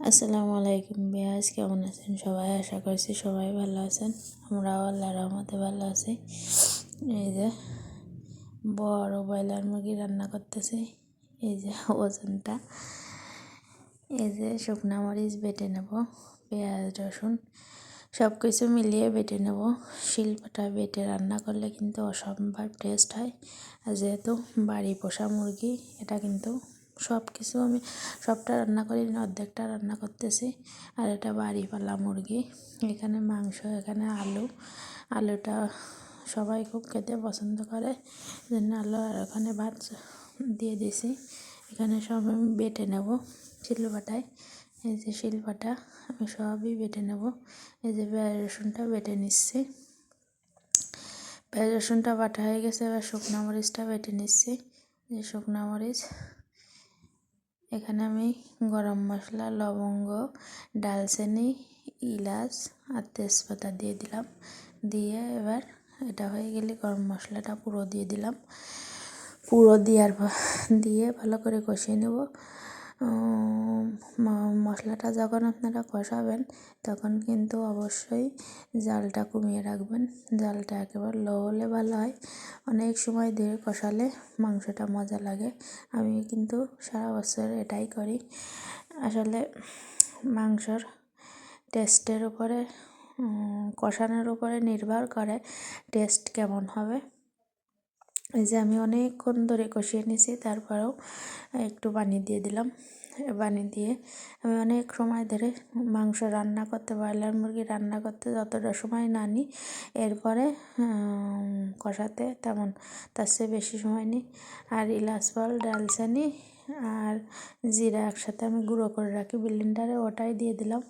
আসসালামু আলাইকুম বিয়াজ কেমন আছেন সবাই? আশা করছি সবাই ভালো আছেন। আমরাও আল্লাহ রহমতে ভালো আছি। এই যে বড় ব্রয়লার মুরগি রান্না করতেছি। এই যে ওজনটা। এই যে শুকনা মরিচ বেটে নেব, পেঁয়াজ, রসুন সব কিছু মিলিয়ে বেটে নেব। শিলপাটা বেটে রান্না করলে কিন্তু অসম্ভব টেস্ট হয়। আর যেহেতু বাড়ি পোষা মুরগি, এটা কিন্তু সব কিছু আমি, সবটা রান্না করি অর্ধেকটা রান্না করতেছি। আর এটা বাড়ি পালা মুরগি, এখানে মাংস, এখানে আলু। আলুটা সবাই খুব খেতে পছন্দ করে জন্য আলু আর ওখানে ভাত দিয়ে দিছি। এখানে সব আমি বেটে নেব শিলবাটায় এই যে শিলবাটা আমি সবই বেটে নেব। এই যে পেঁয়াজ রসুনটা বেটে নিচ্ছি। পেঁয়াজ রসুনটা বাটা হয়ে গেছে, এবার শুকনো মরিচটা বেটে নিচ্ছি। যে শুকনো মরিচ। এখানে আমি গরম মশলা, লবঙ্গ, ডালচিনি, ইলাচ আর তেজপাতা দিয়ে দিলাম। দিয়ে এবার এটা হয়ে গেলে গরম মশলাটা পুরো দিয়ে দিলাম। পুরো দেওয়ার দিয়ে ভালো করে কষিয়ে নেব। মশলাটা যখন আপনারা কষাবেন, তখন কিন্তু অবশ্যই জালটা কমিয়ে রাখবেন। জালটা একেবারে লো হলে ভালো হয়। অনেক সময় ধরে কষালে মাংসটা মজা লাগে। আমি কিন্তু সারা বছর এটাই করি। আসলে মাংসর টেস্টের উপরে কষানোর উপরে নির্ভর করে টেস্ট কেমন হবে। এই যে আমি অনেকক্ষণ ধরে কষিয়ে নিছি, তারপরেও একটু পানি দিয়ে দিলাম। পানি দিয়ে আমি অনেক সময় ধরে মাংস রান্না করতে, ব্রয়লার মুরগি রান্না করতে যতটা সময় না নিই এরপরে কষাতে তেমন তার চেয়ে বেশি সময় নিই। আর ইলাচ ফল ডালচানি আর জিরা একসাথে আমি গুঁড়ো করে রাখি বিলিন্ডারে, ওটাই দিয়ে দিলাম।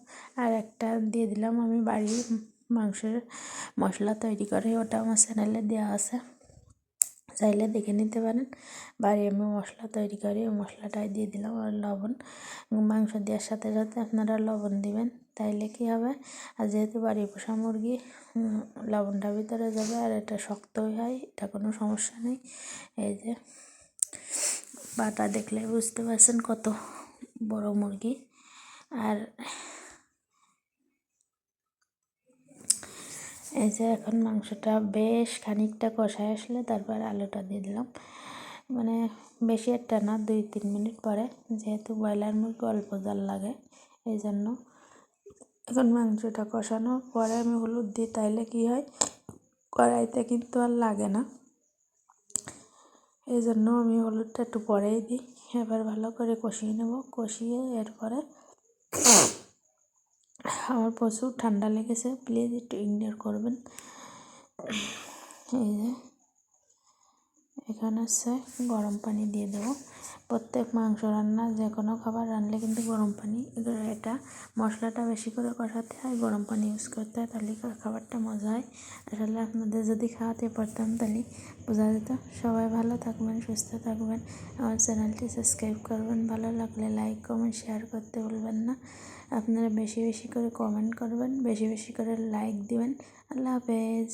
আর একটা দিয়ে দিলাম আমি বাড়ির মাংসের মশলা তৈরি করে, ওটা আমার চ্যানেলে দেওয়া আছে। চাইলে দেখে নিতে পারেন। বাড়ি আমি মশলা তৈরি করি মশলাটাই দিয়ে দিলাম আর লবণ। মাংস দেওয়ার সাথে সাথে আপনারা লবণ দিবেন, তাইলে কি হবে? আর যেহেতু বাড়ি পোষা মুরগি লবণটা ভিতরে যাবে আর এটা শক্তই হয়, এটা কোনো সমস্যা নেই। এই যে, বাটা দেখলে বুঝতে পারছেন কত বড় মুরগি। আর এই যে এখন মাংসটা বেশ খানিকটা কষায় আসলে, তারপর আলুটা দিয়ে দিলাম। মানে বেশি একটা না, দুই তিন মিনিট পরে, যেহেতু ব্রয়লার মুরগি অল্প জাল লাগে, এই জন্য। এখন মাংসটা কষানোর পরে আমি হলুদ দিই, তাইলে কি হয়, কড়াইতে কিন্তু আর লাগে না। এই জন্য আমি হলুদটা একটু পরেই দিই, এবার ভালো করে কষিয়ে নেব। কষিয়ে এরপরে আমার প্রচুর ঠান্ডা লেগেছে প্লিজ একটু ইগনোর করবেন। এই যে। এখানে হচ্ছে গরম পানি দিয়ে দেবো। প্রত্যেক মাংস রান্না, যে কোনো খাবার রানলে কিন্তু গরম পানি এটা মশলাটা বেশি করে কষাতে হয়, গরম পানি ইউজ করতে হয়, তাহলে খাবারটা মজা হয়। আসলে আপনাদের যদি খাওয়াতে পারতাম তাহলে বোঝা যেত। সবাই ভালো থাকবেন, সুস্থ থাকবেন। আমার চ্যানেলটি সাবস্ক্রাইব করবেন, ভালো লাগলে লাইক কমেন্ট শেয়ার করতে ভুলবেন না। আপনারা বেশি বেশি করে কমেন্ট করবেন, বেশি বেশি করে লাইক দিবেন। আল্লাহ হাফেজ।